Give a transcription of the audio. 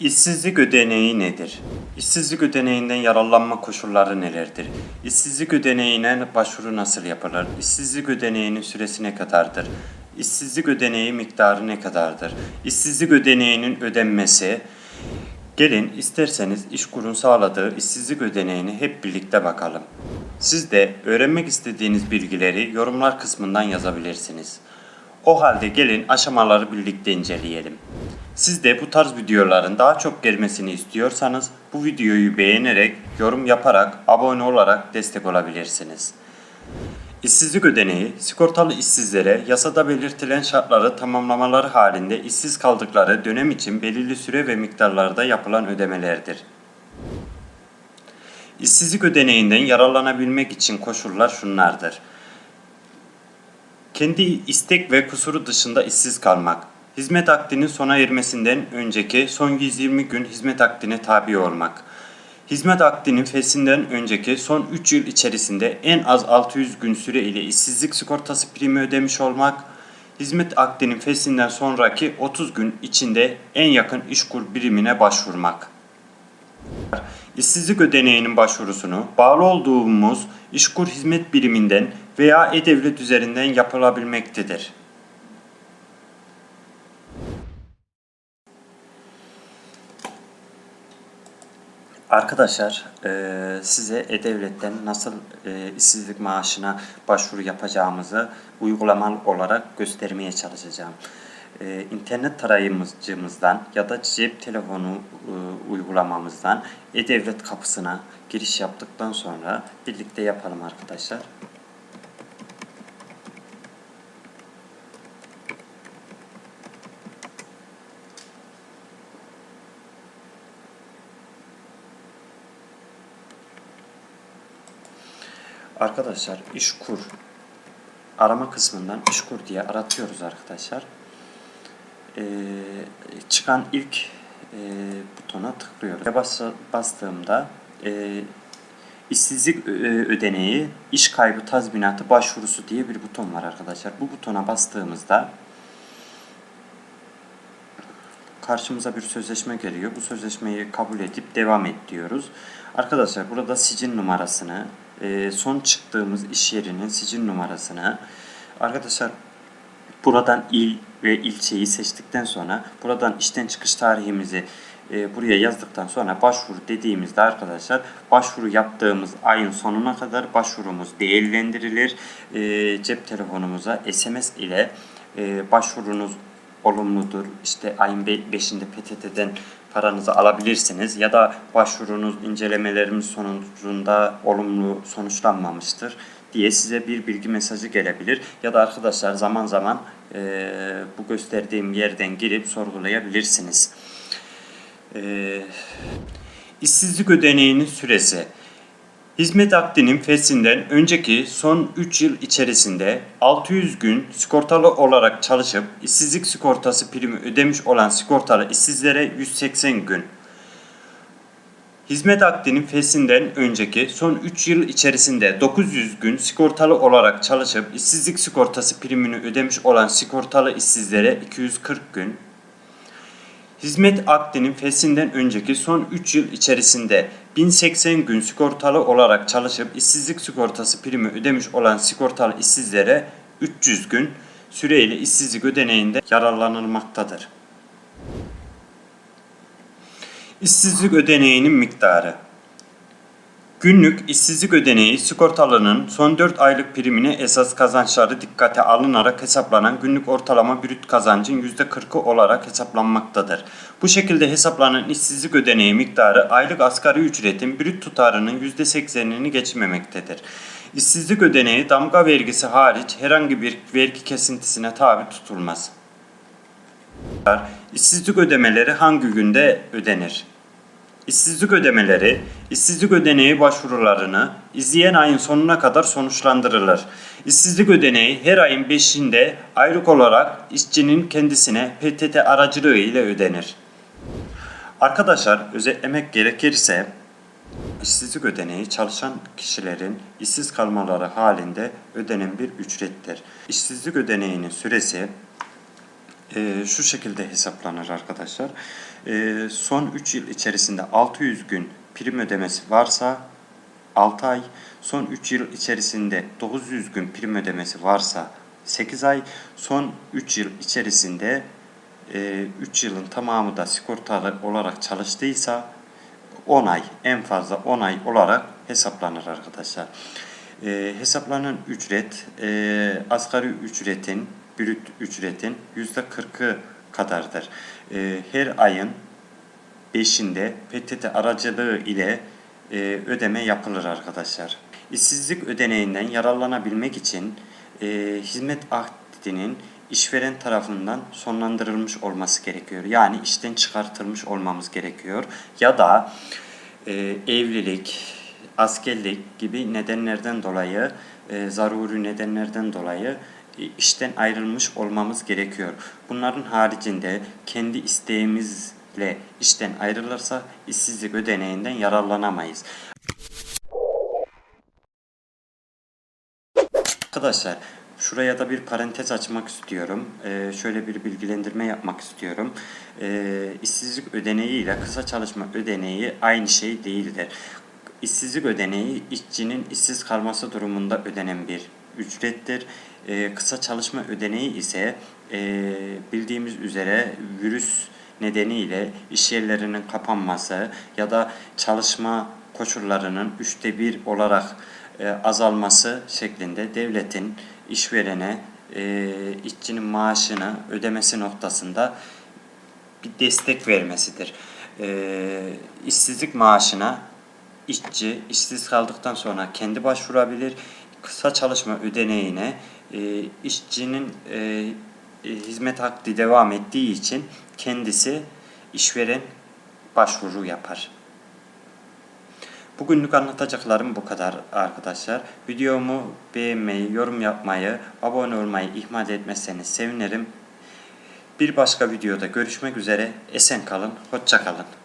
İşsizlik ödeneği nedir? İşsizlik ödeneğinden yararlanma koşulları nelerdir? İşsizlik ödeneğine başvuru nasıl yapılır? İşsizlik ödeneğinin süresi ne kadardır? İşsizlik ödeneği miktarı ne kadardır? İşsizlik ödeneğinin ödenmesi Gelin isterseniz İşkur'un sağladığı işsizlik ödeneğini hep birlikte bakalım. Siz de öğrenmek istediğiniz bilgileri yorumlar kısmından yazabilirsiniz. O halde gelin aşamaları birlikte inceleyelim. Siz de bu tarz videoların daha çok gelmesini istiyorsanız bu videoyu beğenerek, yorum yaparak, abone olarak destek olabilirsiniz. İşsizlik ödeneği, sigortalı işsizlere yasada belirtilen şartları tamamlamaları halinde işsiz kaldıkları dönem için belirli süre ve miktarlarda yapılan ödemelerdir. İşsizlik ödeneğinden yararlanabilmek için koşullar şunlardır. Kendi istek ve kusuru dışında işsiz kalmak. Hizmet akdinin sona ermesinden önceki son 120 gün hizmet akdine tabi olmak. Hizmet akdinin feshinden önceki son 3 yıl içerisinde en az 600 gün süre ile işsizlik sigortası primi ödemiş olmak. Hizmet akdinin feshinden sonraki 30 gün içinde en yakın işkur birimine başvurmak. İşsizlik ödeneğinin başvurusunu bağlı olduğumuz işkur hizmet biriminden veya e-devlet üzerinden yapılabilmektedir. Arkadaşlar eee, size E-Devlet'ten nasıl eee, işsizlik maaşına başvuru yapacağımızı uygulamalı olarak göstermeye çalışacağım. Eee, İnternet tarayıcımızdan ya da cep telefonu eee, uygulamamızdan E-Devlet kapısına giriş yaptıktan sonra birlikte yapalım arkadaşlar. Arkadaşlar işkur arama kısmından işkur diye aratıyoruz arkadaşlar. Ee, çıkan ilk e, butona tıklıyoruz. Ve bas, bastığımda e, işsizlik ö- ödeneği iş kaybı tazminatı başvurusu diye bir buton var arkadaşlar. Bu butona bastığımızda karşımıza bir sözleşme geliyor. Bu sözleşmeyi kabul edip devam et diyoruz. Arkadaşlar burada sicil numarasını, e, son çıktığımız iş yerinin sicil numarasını, arkadaşlar buradan il ve ilçeyi seçtikten sonra buradan işten çıkış tarihimizi e, buraya yazdıktan sonra başvuru dediğimizde arkadaşlar başvuru yaptığımız ayın sonuna kadar başvurumuz değerlendirilir. E, cep telefonumuza SMS ile e, başvurunuz olumludur. İşte ayın 5'inde PTT'den paranızı alabilirsiniz ya da başvurunuz incelemelerimiz sonucunda olumlu sonuçlanmamıştır diye size bir bilgi mesajı gelebilir. Ya da arkadaşlar zaman zaman eee, bu gösterdiğim yerden girip sorgulayabilirsiniz. Eee işsizlik ödeneğinin süresi Hizmet akdinin feshinden önceki son 3 yıl içerisinde 600 gün sigortalı olarak çalışıp işsizlik sigortası primi ödemiş olan sigortalı işsizlere 180 gün. Hizmet akdinin feshinden önceki son 3 yıl içerisinde 900 gün sigortalı olarak çalışıp işsizlik sigortası primini ödemiş olan sigortalı işsizlere 240 gün. Hizmet akdinin feshinden önceki son 3 yıl içerisinde 1080 gün sigortalı olarak çalışıp işsizlik sigortası primi ödemiş olan sigortalı işsizlere 300 gün süreyle işsizlik ödeneğinde yararlanılmaktadır. İşsizlik ödeneğinin miktarı Günlük işsizlik ödeneği sigortalının son 4 aylık primine esas kazançları dikkate alınarak hesaplanan günlük ortalama brüt kazancın %40'ı olarak hesaplanmaktadır. Bu şekilde hesaplanan işsizlik ödeneği miktarı aylık asgari ücretin brüt tutarının %80'ini geçmemektedir. İşsizlik ödeneği damga vergisi hariç herhangi bir vergi kesintisine tabi tutulmaz. İşsizlik ödemeleri hangi günde ödenir? İşsizlik ödemeleri, işsizlik ödeneği başvurularını izleyen ayın sonuna kadar sonuçlandırılır. İşsizlik ödeneği her ayın 5'inde aylık olarak işçinin kendisine PTT aracılığı ile ödenir. Arkadaşlar özetlemek gerekirse işsizlik ödeneği çalışan kişilerin işsiz kalmaları halinde ödenen bir ücrettir. İşsizlik ödeneğinin süresi e, şu şekilde hesaplanır arkadaşlar. E, son 3 yıl içerisinde 600 gün prim ödemesi varsa 6 ay, son 3 yıl içerisinde 900 gün prim ödemesi varsa 8 ay, son 3 yıl içerisinde 3 yılın tamamı da sigortalı olarak çalıştıysa 10 ay, en fazla 10 ay olarak hesaplanır arkadaşlar. E, hesaplanan ücret e, asgari ücretin, brüt ücretin %40'ı kadardır. E, her ayın 5'inde PTT aracılığı ile e, ödeme yapılır arkadaşlar. İşsizlik ödeneğinden yararlanabilmek için e, hizmet akdinin işveren tarafından sonlandırılmış olması gerekiyor. Yani işten çıkartılmış olmamız gerekiyor. Ya da e, evlilik, askerlik gibi nedenlerden dolayı, e, zaruri nedenlerden dolayı işten ayrılmış olmamız gerekiyor. Bunların haricinde kendi isteğimizle işten ayrılırsa işsizlik ödeneğinden yararlanamayız. Arkadaşlar şuraya da bir parantez açmak istiyorum. Ee, şöyle bir bilgilendirme yapmak istiyorum. Ee, işsizlik ödeneği ile kısa çalışma ödeneği aynı şey değildir. İşsizlik ödeneği işçinin işsiz kalması durumunda ödenen bir ücrettir. Ee, kısa çalışma ödeneği ise e, bildiğimiz üzere virüs nedeniyle iş yerlerinin kapanması ya da çalışma koşullarının üçte bir olarak e, azalması şeklinde devletin işverene e, işçinin maaşını ödemesi noktasında bir destek vermesidir. E, işsizlik maaşına işçi işsiz kaldıktan sonra kendi başvurabilir. Kısa çalışma ödeneğine e, işçinin e, e, hizmet hakkı devam ettiği için kendisi işveren başvuru yapar. Bugünlük anlatacaklarım bu kadar arkadaşlar. Videomu beğenmeyi, yorum yapmayı, abone olmayı ihmal etmezseniz sevinirim. Bir başka videoda görüşmek üzere. Esen kalın, hoşça kalın.